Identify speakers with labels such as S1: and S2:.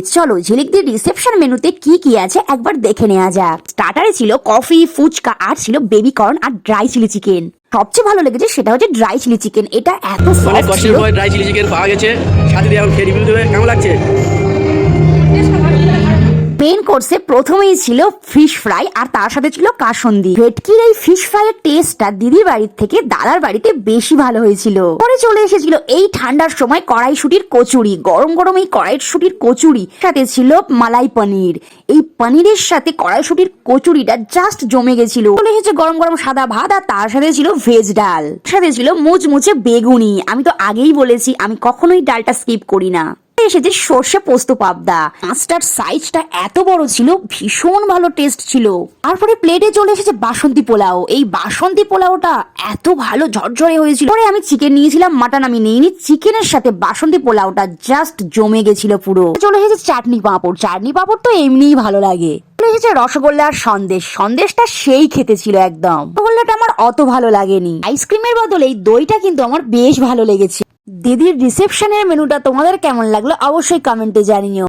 S1: চলো ঝিলিকদের রিসেপশন মেনুতে কি কি আছে একবার দেখে নেওয়া যাক। স্টার্টারে ছিল কফি ফুচকা আর ছিল বেবি কর্ন আর ড্রাই চিলি চিকেন সবচেয়ে ভালো লেগেছে সেটা হচ্ছে ড্রাই চিলি চিকেন এটা এত সফট ছিল।
S2: ড্রাই চিলি চিকেন পাওয়া গেছে। সাথে দিয়ে এখন খেয়ে রিভিউ দেবে। কেমন লাগছে?
S1: মেন কোর্সে প্রথমেই ছিল ফিশ ফ্রাই আর তার সাথে ছিল কাসন্দি। ভেটকির এই ফিশ ফ্রাই এর টেস্টটা দিদির বাড়ির থেকে দাদার বাড়িতে বেশি ভালো হয়েছিল। পরে চলে এসেছিল এই ঠান্ডার সময় কড়াইশুটির কচুরি, গরম গরম এই কড়াইশুটির কচুরি। সাথে ছিল মালাই পনির। এই পনিরের সাথে কড়াইশুটির কচুরিটা জাস্ট জমে গেছিল। চলে এসেছে গরম গরম সাদা ভাত, আর তার সাথে ছিল ভেজ ডাল। সাথে ছিল মুচমুচে বেগুনি। আমি তো আগেই বলেছি, আমি কখনোই ডালটা স্কিপ করি না। এসেছে সর্ষে পোস্ত পাবদা। মাছটার সাইজটা এত বড় ছিল, ভীষণ ভালো টেস্ট ছিল। তারপরে প্লেটে চলে এসেছে বাসন্তী পোলাও। এই বাসন্তী পোলাওটা এত ভালো ঝরঝরে হয়েছিল। পরে আমি চিকেন নিয়েছিলাম মাটন আমি নিইনি। চিকেনের সাথে বাসন্তী পোলাওটা জাস্ট জমে গেছিল পুরো। চলে এসেছে চাটনি পাঁপড়। চাটনি পাঁপড় তো এমনিই ভালো লাগে। এসেছে রসগোল্লা আর সন্দেশ। সন্দেশটা সেই খেতে ছিল একদম। রসগোল্লাটা আমার অত ভালো লাগেনি। আইসক্রিমের বদলে এই দইটা কিন্তু আমার বেশ ভালো লেগেছে। দিদির রিসেপশনের মেনুটা তোমাদের কেমন লাগল অবশ্যই কমেন্টে জানিও।